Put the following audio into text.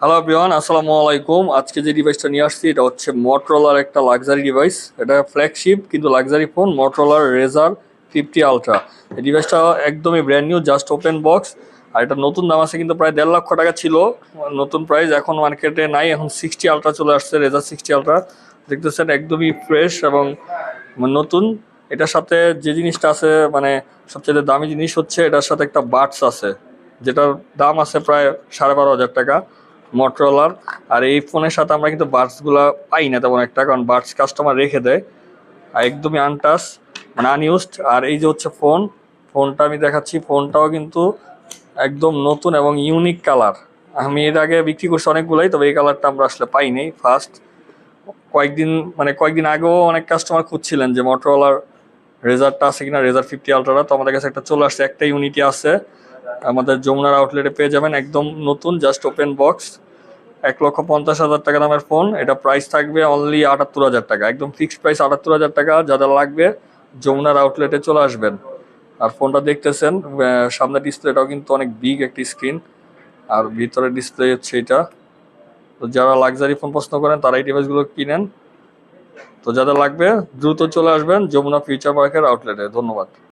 Hello বিয়ান আসসালামু আলাইকুম আজকে যে ডিভাইসটা নিয়ে আসছি, এটা হচ্ছে মোটরোলার একটা লাক্সারি ডিভাইস এটা ফ্ল্যাগশিপ কিন্তু লাক্সারি ফোন মোটরোলার রেজার ফিফটি আলট্রা এই ডিভাইসটা একদমই brand new just open box আর এটা নতুন দাম আছে, কিন্তু প্রায় দেড় লক্ষ টাকা ছিল। নতুন প্রাইস এখন মার্কেটে নাই, এখন সিক্সটি আলট্রা চলে আসছে রেজার সিক্সটি আলট্রা দেখতেছেন, একদমই ফ্রেশ এবং নতুন। এটার সাথে যে জিনিসটা আছে মানে সবচেয়ে দামি জিনিস হচ্ছে, এটার সাথে একটা বাটস আছে। যেটার দাম আছে প্রায় সাড়ে বারো হাজার টাকা মোটরোলার আর এই ফোনের সাথে আমরা কিন্তু বাডসগুলো পাই না তেমন একটা, কারণ বার্ডস কাস্টমার রেখে দেয়। আর একদমই আনটাস মানে আনইউজড আর এই যে হচ্ছে ফোন ফোনটা আমি দেখাচ্ছি। ফোনটাও কিন্তু একদম নতুন এবং ইউনিক কালার আমি এর আগে বিক্রি করছি অনেকগুলোই, তবে এই কালারটা আমরা আসলে পাইনি ফার্স্ট কয়েকদিন মানে কয়েকদিন আগেও অনেক কাস্টমার খুঁজছিলেন যে মোটরোলার রেজারটা আছে কিনা রেজার ফিফটি আলট্রাটা তো আমাদের কাছে একটা চলে আসছে, একটা ইউনিটি আছে। আমাদের যমুনার আউটলেটে পেয়ে যাবেন একদম নতুন জাস্ট ওপেন বক্স এক লক্ষ পঞ্চাশ হাজার টাকা দামের ফোন এটা প্রাইস থাকবে অনলি আটাত্তর হাজার টাকা একদম ফিক্সড প্রাইস আটাত্তর হাজার টাকা। যাদের লাগবে যমুনার আউটলেটে চলে আসবেন। আর ফোনটা দেখতেছেন আহ, সামনের ডিসপ্লেটাও কিন্তু অনেক বিগ একটি স্ক্রিন আর ভিতরে ডিসপ্লে হচ্ছে এটা। তো যারা লাক্সারি ফোন পছন্দ করেন তারা এই ডিভাইসগুলো কিনেন। তো যাদের লাগবে দ্রুত চলে আসবেন যমুনা ফিউচার পার্কের আউটলেটে ধন্যবাদ।